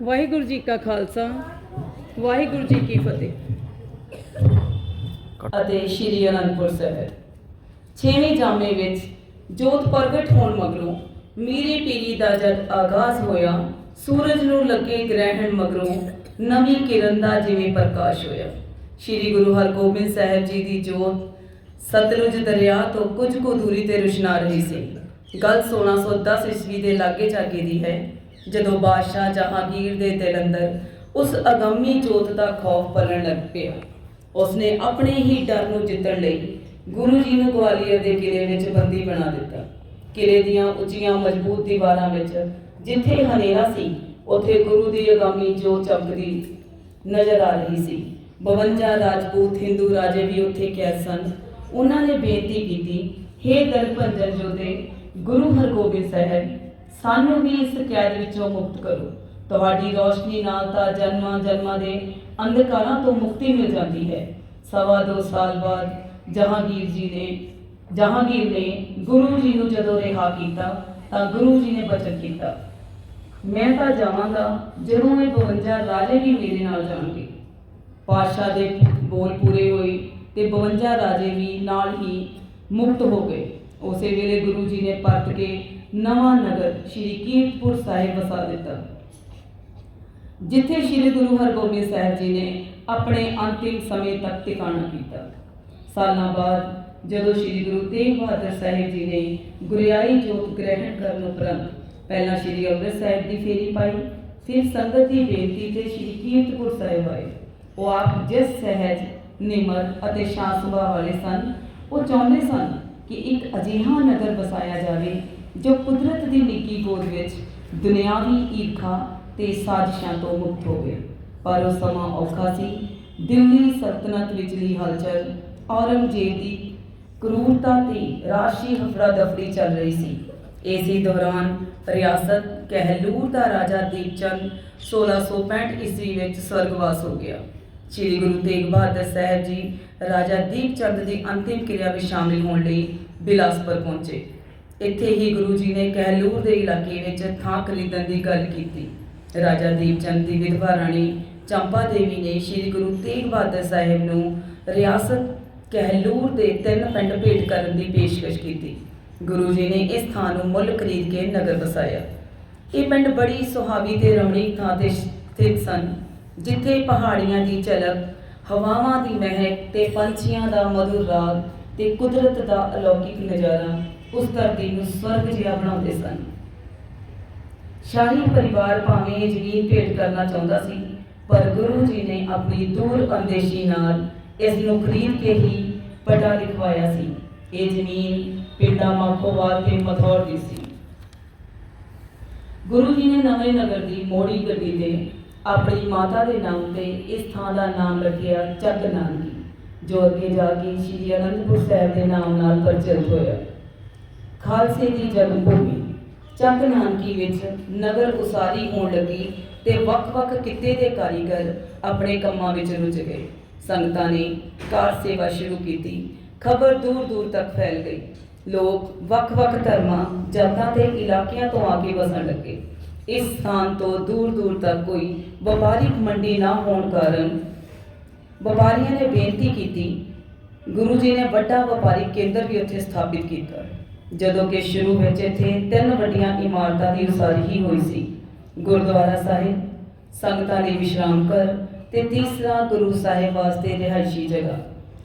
ਵਾਹਿਗੁਰੂ ਜੀ ਕਾ ਖਾਲਸਾ, ਵਾਹਿਗੁਰੂ ਜੀ ਕੀ ਫਤਿਹ। ਅਤੇ ਸ਼੍ਰੀ ਅਨੰਦਪੁਰ ਸਾਹਿਬ। ਛੇਵੇਂ ਜਾਮੇ ਵਿੱਚ ਜੋਤ ਪ੍ਰਗਟ ਹੋਣ ਮਗਰੋਂ ਮੀਰੀ ਪੀਰੀ ਦਾ ਜਦ ਆਗਾਜ਼ ਹੋਇਆ, ਸੂਰਜ ਨੂੰ ਲੱਗੇ ਗ੍ਰਹਿਣ ਮਗਰੋਂ ਨਵੀਂ ਕਿਰਨ ਦਾ ਜਿਵੇਂ ਪ੍ਰਕਾਸ਼ ਹੋਇਆ। ਸ਼੍ਰੀ ਗੁਰੂ ਹਰਗੋਬਿੰਦ ਸਾਹਿਬ ਜੀ ਦੀ ਜੋਤ ਸਤਲੁਜ ਦਰਿਆ ਤੋਂ ਕੁਝ ਕੁ ਦੂਰੀ ਤੇ ਰੁਸ਼ਨਾ ਰਹੀ ਸੀ। ਗੱਲ 1610 ਈਸਵੀ ਦੇ ਲਾਗੇ ਚਾਗੇ ਦੀ ਹੈ। ਜਦੋਂ ਬਾਦਸ਼ਾਹ ਜਹਾਂਗੀਰ ਦੇ ਦਿਲ ਅੰਦਰ ਉਸ ਅਗੰਮੀ ਜੋਤ ਦਾ ਖੌਫ ਪਲਣ ਲੱਗ ਪਿਆ। ਉਸਨੇ ਆਪਣੇ ਹੀ ਡਰ ਨੂੰ ਜਿੱਤਣ ਲਈ ਗੁਰੂ ਜੀ ਨੂੰ ਗਵਾਲੀਅਰ ਦੇ ਕਿਲੇ ਵਿੱਚ ਬੰਦੀ ਬਣਾ ਦਿੱਤਾ। ਕਿਲੇ ਦੀਆਂ ਉੱਚੀਆਂ ਮਜ਼ਬੂਤ ਦੀਵਾਰਾਂ ਵਿੱਚ ਜਿੱਥੇ ਹਨੇਰਾ ਸੀ, ਉੱਥੇ ਗੁਰੂ ਦੀ ਅਗਾਮੀ ਜੋਤ ਚਮਕਦੀ ਨਜ਼ਰ ਆ ਰਹੀ ਸੀ। 52 ਰਾਜਪੂਤ ਹਿੰਦੂ ਰਾਜੇ ਵੀ ਉੱਥੇ ਕੈਦ ਸਨ। ਉਹਨਾਂ ਨੇ ਬੇਨਤੀ ਕੀਤੀ, ਹੇ ਦਰਪੰਜਨ ਜੋਦੇ ਗੁਰੂ ਹਰਗੋਬਿੰਦ ਸਾਹਿਬ ਸਾਨੂੰ ਵੀ ਇਸ ਕੈਦ ਵਿੱਚੋਂ ਮੁਕਤ ਕਰੋ। ਤੁਹਾਡੀ ਰੋਸ਼ਨੀ ਨਾਲ ਤਾਂ ਜਨਮਾਂ ਜਨਮਾਂ ਦੇ ਅੰਧਕਾਰਾਂ ਤੋਂ ਮੁਕਤੀ ਮਿਲ ਜਾਂਦੀ ਹੈ। ਸਵਾ ਦੋ ਸਾਲ ਬਾਅਦ ਜਹਾਂਗੀਰ ਜੀ ਨੇ ਜਹਾਂਗੀਰ ਨੇ ਗੁਰੂ ਜੀ ਨੂੰ ਜਦੋਂ ਰਿਹਾ ਕੀਤਾ, ਤਾਂ ਗੁਰੂ ਜੀ ਨੇ ਬਚਨ ਕੀਤਾ। ਮੈਂ ਤਾਂ ਜਾਵਾਂਗਾ, ਜਦੋਂ ਇਹ 52 ਰਾਜੇ ਵੀ ਮੇਰੇ ਨਾਲ ਜਾਣਗੇ। ਪਾਤਸ਼ਾਹ ਦੇ ਬੋਲ ਪੂਰੇ ਹੋਏ ਤੇ 52 ਰਾਜੇ ਵੀ ਨਾਲ ਹੀ ਮੁਕਤ ਹੋ ਗਏ। ਉਸੇ ਵੇਲੇ ਗੁਰੂ ਜੀ ਨੇ ਪਰਤ ਕੇ ਨਵਾਂ ਨਗਰ ਸ਼੍ਰੀ ਕੀਰਤਪੁਰ ਸਾਹਿਬ ਵਸਾ ਦਿੱਤਾ। ਜਿੱਥੇ ਸ਼੍ਰੀ ਗੁਰੂ ਹਰਗੋਬਿੰਦ ਸਾਹਿਬ ਜੀ ਨੇ ਆਪਣੇ ਅੰਤਿਮ ਸਮੇਂ ਤੱਕ ਟਿਕਾਣਾ ਕੀਤਾ। ਸਾਲਾਂ ਬਾਅਦ ਜਦੋਂ ਸ਼੍ਰੀ ਗੁਰੂ ਤੇਗ ਬਹਾਦਰ ਸਾਹਿਬ ਜੀ ਨੇ ਗੁਰਿਆਈ ਜੋਤ ਗ੍ਰਹਿਣ ਕਰਨ ਉਪਰੰਤ ਪਹਿਲਾਂ ਸ਼੍ਰੀ ਅੰਮ੍ਰਿਤ ਸਾਹਿਬ ਦੀ ਫੇਰੀ ਪਾਈ, ਫਿਰ ਸੰਗਤ ਦੀ ਬੇਨਤੀ ਤੇ ਸ਼੍ਰੀ ਕੀਰਤਪੁਰ ਸਾਹਿਬ ਆਏ। ਉਹ ਆਪ ਜਿਸ ਸਹਿਜ, ਨਿਮਰ ਅਤੇ ਸ਼ਾਂਤ ਸੁਭਾਅ ਵਾਲੇ ਸਨ, ਉਹ ਚਾਹੁੰਦੇ ਸਨ ਕਿ ਇੱਕ ਅਜਿਹਾ ਨਗਰ ਵਸਾਇਆ ਜਾਵੇ ਜੋ ਕੁਦਰਤ ਦੀ ਨਿੱਕੀ ਗੋਦ ਵਿੱਚ ਦੁਨਿਆਵੀ ਈਰਖਾ ਤੇ ਸਾਜ਼ਿਸ਼ਾਂ ਤੋਂ ਮੁਕਤ ਹੋਵੇ। ਪਰ ਉਹ ਸਮਾਂ ਔਖਾ ਸੀ। ਦਿੱਲੀ ਸਲਤਨਤ ਵਿਚਲੀ ਹਲਚਲ, ਔਰੰਗਜ਼ੇਬ ਦੀ ਕਰੂਰਤਾ ਤੇ ਰਾਸ਼ੀ ਹਫੜਾ ਦਫੜੀ ਚੱਲ ਰਹੀ ਸੀ। ਇਸੇ ਦੌਰਾਨ ਰਿਆਸਤ ਕਹਿਲੂਰ ਦਾ ਰਾਜਾ ਦੀਪਚੰਦ 1665 ਈਸਵੀ ਵਿੱਚ ਸਵਰਗਵਾਸ ਹੋ ਗਿਆ। ਸ੍ਰੀ ਗੁਰੂ ਤੇਗ ਬਹਾਦਰ ਸਾਹਿਬ ਜੀ, ਰਾਜਾ ਦੀਪ ਚੰਦ ਦੀ ਅੰਤਿਮ ਕਿਰਿਆ ਵਿੱਚ ਸ਼ਾਮਿਲ ਹੋਣ ਲਈ ਬਿਲਾਸਪੁਰ ਪਹੁੰਚੇ। ਇੱਥੇ ਹੀ ਗੁਰੂ ਜੀ ਨੇ ਕਹਿਲੂਰ ਦੇ ਇਲਾਕੇ ਵਿੱਚ ਥਾਂ ਖਰੀਦਣ ਦੀ ਗੱਲ ਕੀਤੀ। ਰਾਜਾ ਦੀਪ ਚੰਦ ਦੀ ਵਿਧਵਾ ਰਾਣੀ ਚੰਪਾ ਦੇਵੀ ਨੇ ਸ੍ਰੀ ਗੁਰੂ ਤੇਗ ਬਹਾਦਰ ਸਾਹਿਬ ਨੂੰ ਰਿਆਸਤ ਕਹਿਲੂਰ ਦੇ ਤਿੰਨ ਪਿੰਡ ਭੇਟ ਕਰਨ ਦੀ ਪੇਸ਼ਕਸ਼ ਕੀਤੀ। ਗੁਰੂ ਜੀ ਨੇ ਇਸ ਥਾਂ ਨੂੰ ਮੁੱਲ ਖਰੀਦ ਕੇ ਨਗਰ ਵਸਾਇਆ। ਇਹ ਪਿੰਡ ਬੜੀ ਸੁਹਾਵੀ ਤੇ ਰਮਣੀਕ ਥਾਂ ਤੇ ਸਥਿਤ ਸਨ। ਜਿੱਥੇ ਪਹਾੜੀਆਂ ਦੀ ਝਲਕ, ਹਵਾਵਾਂ ਦੀ ਮਹਿਕ ਤੇ ਪੰਛੀਆਂ ਦਾ ਮధుਰ ਰਾਗ ਤੇ ਕੁਦਰਤ ਦਾ ਅਲੌਕਿਕ ਨਜ਼ਾਰਾ ਉਸ ਧਰਤੀ ਨੂੰ ਸਵਰਗ ਜਿਹਾ ਬਣਾਉਂਦੇ ਸਨ। ਸ਼ਾਹੀ ਪਰਿਵਾਰ ਭਾਵੇਂ ਇਹ ਜ਼ਮੀਨ ਭੇਟ ਕਰਨਾ ਚਾਹੁੰਦਾ ਸੀ, ਪਰ ਗੁਰੂ ਜੀ ਨੇ ਆਪਣੀ ਦੂਰ ਅੰਦੇਸ਼ੀ ਨਾਲ ਇਸ ਨੂੰ ਖਰੀਦ ਕੇ ਹੀ ਪਟਾ ਲਿਖਵਾਇਆ ਸੀ। ਇਹ ਜ਼ਮੀਨ ਪਿੰਡਾਂ ਮਾਖੋਵਾਲ ਤੇ ਮਥੌਰ ਦੀ ਸੀ। ਗੁਰੂ ਜੀ ਨੇ ਨਵੇਂ ਨਗਰ ਦੀ ਮੋੜੀ ਗੱਡੀ ਤੇ ਆਪਣੀ ਮਾਤਾ ਦੇ ਨਾਮ ਤੇ ਇਸ ਥਾਂ ਦਾ ਨਾਮ ਰੱਖਿਆ ਚੱਕ ਨਾਨਕੀ, ਜੋ ਅੱਗੇ ਜਾ ਕੇ ਸ਼੍ਰੀ ਅਨੰਦਪੁਰ ਸਾਹਿਬ ਦੇ ਨਾਮ ਨਾਲ ਪ੍ਰਚਲਿਤ ਹੋਇਆ। ਖਾਲਸੇ ਦੀ ਜਨਮ ਭੂਮੀ ਚੱਕ ਨਾਨਕੀ ਵਿੱਚ ਨਗਰ ਉਸਾਰੀ ਹੋਣ ਲੱਗੀ ਤੇ ਵੱਖ-ਵੱਖ ਕਿੱਤੇ ਦੇ ਕਾਰੀਗਰ ਆਪਣੇ ਕੰਮਾਂ ਵਿੱਚ ਰੁੱਝ ਗਏ। ਸੰਗਤਾਂ ਨੇ ਕਾਰ ਸੇਵਾ ਸ਼ੁਰੂ ਕੀਤੀ, ਖਬਰ ਦੂਰ-ਦੂਰ ਤੱਕ ਫੈਲ ਗਈ। ਲੋਕ ਵੱਖ-ਵੱਖ ਧਰਮਾਂ, ਜਾਤਾਂ ਤੇ ਇਲਾਕਿਆਂ ਤੋਂ ਆ ਕੇ ਵਸਣ ਲੱਗੇ। ਇਸ ਸਥਾਨ ਤੋਂ ਦੂਰ-ਦੂਰ ਤੱਕ ਕੋਈ ਵਪਾਰਿਕ ਮੰਡੀ ਨਾ ਹੋਣ ਕਾਰਨ ਵਪਾਰੀਆਂ ਨੇ ਬੇਨਤੀ ਕੀਤੀ। ਗੁਰੂ ਜੀ ਨੇ ਵੱਡਾ ਵਪਾਰਿਕ ਕੇਂਦਰ ਵੀ ਉੱਥੇ ਸਥਾਪਿਤ ਕੀਤਾ। ਜਦੋਂ ਕਿ ਸ਼ੁਰੂ ਵਿੱਚ ਇੱਥੇ ਤਿੰਨ ਵੱਡੀਆਂ ਇਮਾਰਤਾਂ ਦੀ ਉਸਾਰੀ ਹੀ ਹੋਈ ਸੀ। ਗੁਰਦੁਆਰਾ ਸਾਹਿਬ, ਸੰਗਤਾਂ ਲਈ ਵਿਸ਼ਰਾਮ ਘਰ ਤੇ ਤੀਸਰਾ ਗੁਰੂ ਸਾਹਿਬ ਵਾਸਤੇ ਰਿਹਾਇਸ਼ੀ ਜਗ੍ਹਾ।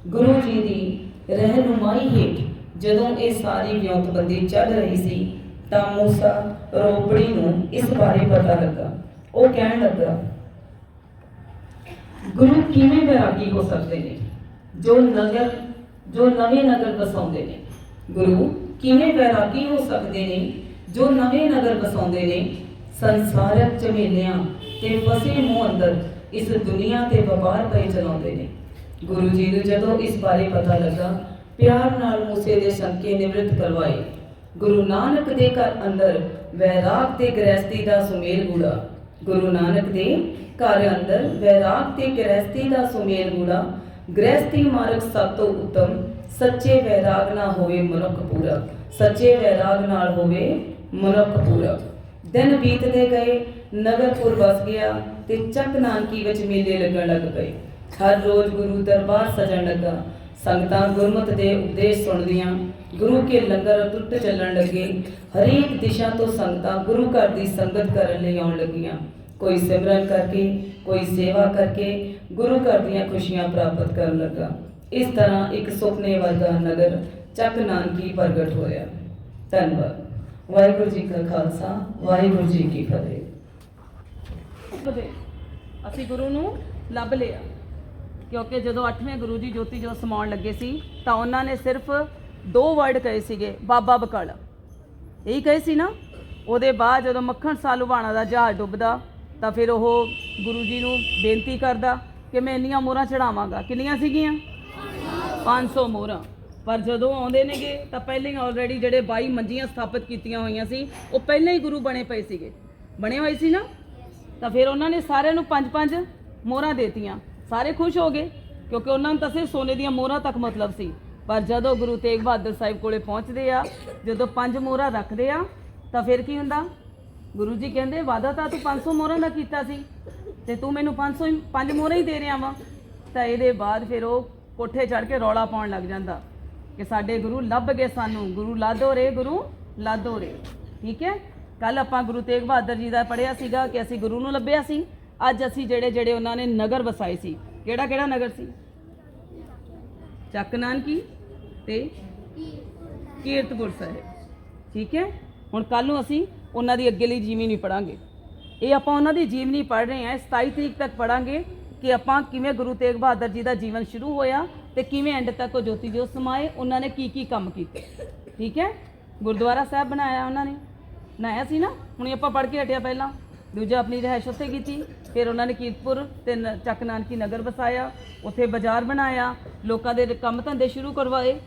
ਗੁਰੂ ਜੀ ਦੀ ਰਹਿਨੁਮਾਈ ਹੇਠ ਜਦੋਂ ਇਹ ਸਾਰੀ ਵਿਉਂਤਬੰਦੀ ਚੱਲ ਰਹੀ ਸੀ ਤਾਂ ਮੂਸਾ ਰੋਬੜੀ ਨੂੰ ਇਸ ਬਾਰੇ ਪਤਾ ਲੱਗਾ। ਉਹ ਕਹਿਣ ਲੱਗਾ, ਗੁਰੂ ਕਿਵੇਂ ਵੈਰਾਗੀ ਹੋ ਸਕਦੇ ਨੇ? ਜੋ ਨਗਰ, ਜੋ ਨਵੇਂ ਨਗਰ ਵਸਾਉਂਦੇ ਨੇ? ਗੁਰੂ, ਕਿਵੇਂ ਵੈਰਾਗੀ ਹੋ ਸਕਦੇ ਨੇ? ਜੋ ਨਵੇਂ ਨਗਰ ਵਸਾਉਂਦੇ ਨੇ? ਸੰਸਾਰਕ ਝਮੇਲਿਆਂ ਤੇ ਫਸੇ ਮੂੰਹ ਅੰਦਰ ਇਸ ਦੁਨੀਆ ਤੇ ਵਪਾਰ ਪਈ ਚਲਾਉਂਦੇ ਨੇ। ਗੁਰੂ ਜੀ ਨੂੰ ਜਦੋਂ ਇਸ ਬਾਰੇ ਪਤਾ ਲੱਗਾ, ਪਿਆਰ ਨਾਲ ਮੂਸੇ ਦੇ ਸ਼ੰਕੇ ਨਿਵਰਤ ਕਰਵਾਏ। ਗੁਰੂ ਨਾਨਕ ਦੇ ਘਰ ਅੰਦਰ ਵੈਰਾਗ ਤੇ ਗ੍ਰਹਿਸਤੀ ਦਾ ਸੁਮੇਲ ਗੂੜਾ। ਗੁਰੂ ਨਾਨਕ ਦੇ ਘਰ ਅੰਦਰ ਵੈਰਾਗ ਤੇ ਗ੍ਰਹਿਸਤੀ ਦਾ ਸੁਮੇਲ ਗੂੜਾ ਗ੍ਰਹਿਸਤੀ ਮਾਰਗ ਸਭ ਤੋਂ ਉੱਤਮ, ਸੱਚੇ ਵੈਰਾਗ ਨਾਲ ਹੋਵੇ ਮਨੁੱਖ ਪੂਰਾ। ਸੱਚੇ ਵੈਰਾਗ ਨਾਲ ਹੋਵੇ ਮਨੁੱਖ ਪੂਰਾ। ਦਿਨ ਬੀਤਦੇ ਗਏ ਨਗਰਪੁਰ ਵਸ ਗਿਆ ਤੇ ਚੱਕ ਨਾਨਕੀ ਵਿੱਚ ਮੇਲੇ ਲੱਗਣ ਲੱਗ ਪਏ। ਹਰ ਰੋਜ਼ ਗੁਰੂ ਦਰਬਾਰ ਸਜਣ ਲੱਗਾ। ਸੰਗਤਾਂ ਗੁਰਮਤਿ ਦੇ ਉਪਦੇਸ਼ ਸੁਣਦੀਆਂ, ਗੁਰੂ ਕੇ ਲੰਗਰ ਟੁੱਟ ਚੱਲਣ ਲੱਗੇ, ਹਰੇਕ ਦਿਸ਼ਾ ਤੋਂ ਸੰਗਤਾਂ ਗੁਰੂ ਘਰ ਦੀ ਸੰਗਤ ਕਰਨ ਲਈ ਆਉਣ ਲੱਗੀਆਂ। ਕੋਈ ਸਿਮਰਨ ਕਰਕੇ, ਕੋਈ ਸੇਵਾ ਕਰਕੇ ਗੁਰੂ ਘਰ ਦੀਆਂ ਖੁਸ਼ੀਆਂ ਪ੍ਰਾਪਤ ਕਰਨ ਲੱਗਾ। ਇਸ ਤਰ੍ਹਾਂ ਇੱਕ ਸੁਪਨੇ ਵਰਗਾ ਨਗਰ ਚੱਕ ਨਾਨਕੀ ਪ੍ਰਗਟ ਹੋਇਆ। ਧੰਨਵਾਦ। ਵਾਹਿਗੁਰੂ ਜੀ ਕਾ ਖਾਲਸਾ, ਵਾਹਿਗੁਰੂ ਜੀ ਕੀ ਫਤਿਹ। ਅਸੀਂ ਗੁਰੂ ਨੂੰ ਲੱਭ ਲਿਆ। ਕਿਉਂਕਿ ਜਦੋਂ 8ਵੇਂ ਗੁਰੂ ਜੀ ਜੋਤੀ ਜੋ ਸਮਾਉਣ ਲੱਗੇ ਸੀ, ਤਾਂ ਉਹਨਾਂ ਨੇ ਸਿਰਫ ਦੋ ਵਰਡ ਕਹੇ ਸੀਗੇ, ਬਾਬਾ ਬਕਲ। ਇਹੀ ਕਹੇ ਸੀ ਨਾ? ਉਹਦੇ ਬਾਅਦ ਜਦੋਂ ਮੱਖਣ ਸਾਲੂਵਾਣਾ ਦਾ ਜਹਾਜ਼ ਡੁੱਬਦਾ, ਤਾਂ ਫਿਰ ਉਹ ਗੁਰੂ ਜੀ ਨੂੰ ਬੇਨਤੀ ਕਰਦਾ ਕਿ ਮੈਂ ਇੰਨੀਆਂ ਮੋਹਰਾਂ ਚੜਾਵਾਂਗਾ। ਕਿੰਨੀਆਂ ਸੀਗੀਆਂ? 500 ਮੋਹਰਾਂ। ਪਰ ਜਦੋਂ ਆਉਂਦੇ ਨੇਗੇ, ਤਾਂ ਪਹਿਲਾਂ ਹੀ ਆਲਰੇਡੀ ਜਿਹੜੇ 22 ਮੰਜੀਆਂ ਸਥਾਪਿਤ ਕੀਤੀਆਂ ਹੋਈਆਂ ਸੀ, ਉਹ ਪਹਿਲਾਂ ਹੀ ਗੁਰੂ ਬਣੇ ਪਏ ਸੀਗੇ। ਬਣੇ ਹੋਏ ਸੀ ਨਾ? ਤਾਂ ਫਿਰ ਉਹਨਾਂ ਨੇ ਸਾਰਿਆਂ ਨੂੰ ਪੰਜ ਪੰਜ ਮੋਹਰਾਂ ਦੇਤੀਆਂ। ਸਾਰੇ ਖੁਸ਼ ਹੋ ਗਏ, ਕਿਉਂਕਿ ਉਹਨਾਂ ਨੂੰ ਤਾਂ ਸਿਰਫ ਸੋਨੇ ਦੀਆਂ ਮੋਹਰਾਂ ਤੱਕ ਮਤਲਬ ਸੀ। ਪਰ ਜਦੋਂ ਗੁਰੂ ਤੇਗ ਬਹਾਦਰ ਸਾਹਿਬ ਕੋਲੇ ਪਹੁੰਚਦੇ ਆ, ਜਦੋਂ ਪੰਜ ਮੋਹਰਾਂ ਰੱਖਦੇ ਆ, ਤਾਂ ਫਿਰ ਕੀ ਹੁੰਦਾ? ਗੁਰੂ ਜੀ ਕਹਿੰਦੇ, ਵਾਦਾ ਤਾਂ ਤੂੰ 500 ਮੋਹਰਾਂ ਦਾ ਕੀਤਾ ਸੀ, ਤੇ ਤੂੰ ਮੈਨੂੰ 500 ਹੀ- ਪੰਜ ਮੋਹਰਾਂ ਹੀ ਦੇ ਰਿਹਾ ਵਾ। ਤਾਂ ਇਹਦੇ ਬਾਅਦ ਫਿਰ ਉਹ ਕੋਠੇ ਚੜ ਕੇ ਰੌਲਾ ਪਾਉਣ ਲੱਗ ਜਾਂਦਾ ਕਿ ਸਾਡੇ ਗੁਰੂ ਲੱਭ ਗਏ ਸਾਨੂੰ। ਗੁਰੂ ਲਾਦੋ ਰੇ, ਗੁਰੂ ਲਾਦੋ ਰੇ। ਠੀਕ ਹੈ? ਕੱਲ ਆਪਾਂ ਗੁਰੂ ਤੇਗ ਬਹਾਦਰ ਜੀ ਦਾ ਪੜਿਆ ਸੀਗਾ ਕਿ ਅਸੀਂ ਗੁਰੂ ਨੂੰ ਲੱਭਿਆ ਸੀ। ਅੱਜ ਅਸੀਂ ਜਿਹੜੇ ਜਿਹੜੇ ਉਹਨਾਂ ਨੇ ਨਗਰ ਵਸਾਏ ਸੀ, ਕਿਹੜਾ ਕਿਹੜਾ ਨਗਰ ਸੀ? ਚੱਕ ਨਾਨਕੀ ਤੇ ਕੀਰਤਪੁਰ ਸਾਹਿਬ। ਠੀਕ ਹੈ? ਹੁਣ ਕੱਲ ਨੂੰ ਅਸੀਂ ਉਹਨਾਂ ਦੀ ਅੱਗੇ ਲਈ ਜੀਵਨੀ ਨਹੀਂ ਪੜਾਂਗੇ ਇਹ ਆਪਾਂ ਉਹਨਾਂ ਦੀ ਜੀਵਨੀ ਪੜ ਰਹੇ ਹਾਂ 27 ਤਰੀਕ ਤੱਕ ਪੜਾਂਗੇ ਕਿ ਆਪਾਂ ਕਿਵੇਂ ਗੁਰੂ ਤੇਗ ਬਹਾਦਰ ਜੀ ਦਾ ਜੀਵਨ ਸ਼ੁਰੂ ਹੋਇਆ ਤੇ ਕਿਵੇਂ ਐਂਡ ਤੱਕ ਉਹ ਜੋਤੀ ਜੋਤ ਸਮਾਏ, ਉਹਨਾਂ ਨੇ ਕੀ ਕੀ ਕੰਮ ਕੀਤੇ। ਠੀਕ ਹੈ? ਗੁਰਦੁਆਰਾ ਸਾਹਿਬ ਬਣਾਇਆ ਉਹਨਾਂ ਨੇ। ਬਣਾਇਆ ਸੀ ਨਾ? ਹੁਣ ਆਪਾਂ ਪੜ ਕੇ ਹਟਿਆ ਪਹਿਲਾਂ। ਦੂਜਾ ਆਪਣੀ ਰਿਹਾਇਸ਼ ਉੱਥੇ ਕੀਤੀ, ਫਿਰ ਉਹਨਾਂ ਨੇ ਕੀਰਤਪੁਰ ਤੇ ਨ- ਚੱਕ ਨਾਨਕੀ ਨਗਰ ਵਸਾਇਆ, ਉੱਥੇ ਬਾਜ਼ਾਰ ਬਣਾਇਆ, ਲੋਕਾਂ ਦੇ ਕੰਮ ਧੰਦੇ ਸ਼ੁਰੂ ਕਰਵਾਏ।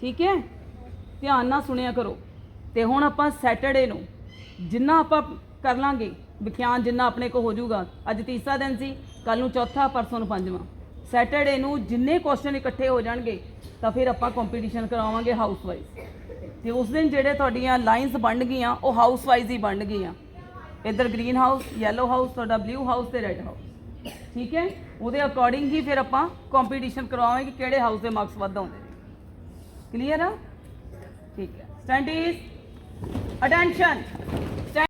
ਠੀਕ ਹੈ? ਧਿਆਨ ਨਾਲ ਸੁਣਿਆ ਕਰੋ। ਤੇ ਹੁਣ ਆਪਾਂ ਸੈਟਰਡੇ ਨੂੰ ਜਿੰਨਾ ਆਪਾਂ ਕਰ ਲਾਂਗੇ, ਵਿਖਿਆਨ ਜਿੰਨਾ ਆਪਣੇ ਕੋ ਹੋ ਜਾਊਗਾ ਅੱਜ ਤੀਸਰਾ ਦਿਨ ਸੀ ਕੱਲ ਨੂੰ ਚੌਥਾ, ਪਰਸੋਂ ਨੂੰ ਪੰਜਵਾਂ। ਸੈਟਰਡੇ ਨੂੰ ਜਿੰਨੇ ਕੁਐਸਚਨ ਇਕੱਠੇ ਹੋ ਜਾਣਗੇ, ਤਾਂ ਫਿਰ ਆਪਾਂ ਕੰਪੀਟੀਸ਼ਨ ਕਰਾਵਾਂਗੇ ਹਾਊਸ ਵਾਈਜ਼ ਤੇ ਉਸ ਦਿਨ ਜਿਹੜੇ ਤੁਹਾਡੀਆਂ ਲਾਈਨਸ ਬਣ ਗਈਆਂ, ਉਹ ਹਾਊਸ ਵਾਈਜ਼ ਹੀ ਬਣ ਗਈਆਂ। ਇੱਧਰ ਗ੍ਰੀਨ ਹਾਊਸ ਯੈਲੋ ਹਾਊਸ ਤੁਹਾਡਾ ਬਲੂ ਹਾਊਸ ਤੇ ਰੈੱਡ ਹਾਊਸ ਠੀਕ ਹੈ? ਉਹਦੇ ਅਕੋਰਡਿੰਗ ਹੀ ਫਿਰ ਆਪਾਂ ਕੰਪੀਟੀਸ਼ਨ ਕਰਵਾਵਾਂਗੇ ਕਿ ਕਿਹੜੇ ਹਾਊਸ ਦੇ ਮਾਰਕਸ ਵੱਧ ਆਉਂਦੇ ਨੇ। ਕਲੀਅਰ ਆ? ਠੀਕ ਹੈ। Stand is attention